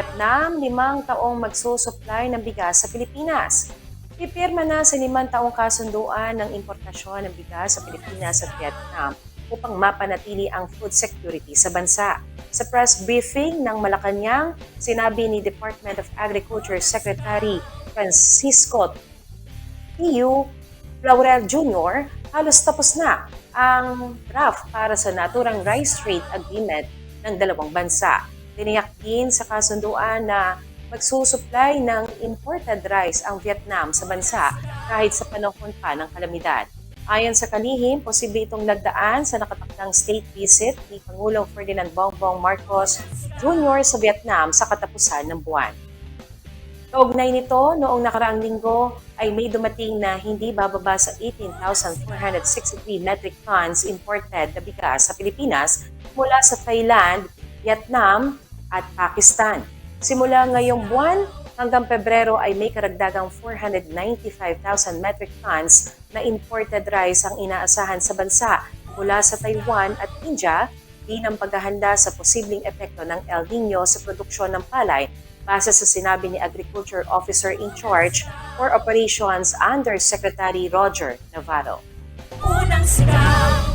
Vietnam, limang taong magsusupply ng bigas sa Pilipinas. Pipirma na sa limang taong kasunduan ng importasyon ng bigas sa Pilipinas at Vietnam upang mapanatili ang food security sa bansa. Sa press briefing ng Malacanang, sinabi ni Department of Agriculture Secretary Francisco EU Laurel Jr., halos tapos na ang draft para sa naturang rice trade agreement ng dalawang bansa. Tiniyak din sa kasunduan na magsusupply ng imported rice ang Vietnam sa bansa kahit sa panahon pa ng kalamidad. Ayon sa kalihim, posible itong nagdaan sa nakatakdang state visit ni Pangulong Ferdinand Bongbong Marcos Jr. sa Vietnam sa katapusan ng buwan. Kaugnay nito, noong nakaraang linggo ay may dumating na hindi bababa sa 18,463 metric tons imported na bigas sa Pilipinas mula sa Thailand, Vietnam at Pakistan. Simula ngayong buwan hanggang Pebrero ay may karagdagang 495,000 metric tons na imported rice ang inaasahan sa bansa mula sa Taiwan at India din ang paghahanda sa posibleng epekto ng El Nino sa produksyon ng palay base sa sinabi ni Agriculture Officer in Charge for Operations Under Secretary Roger Navarro. Unang sigaw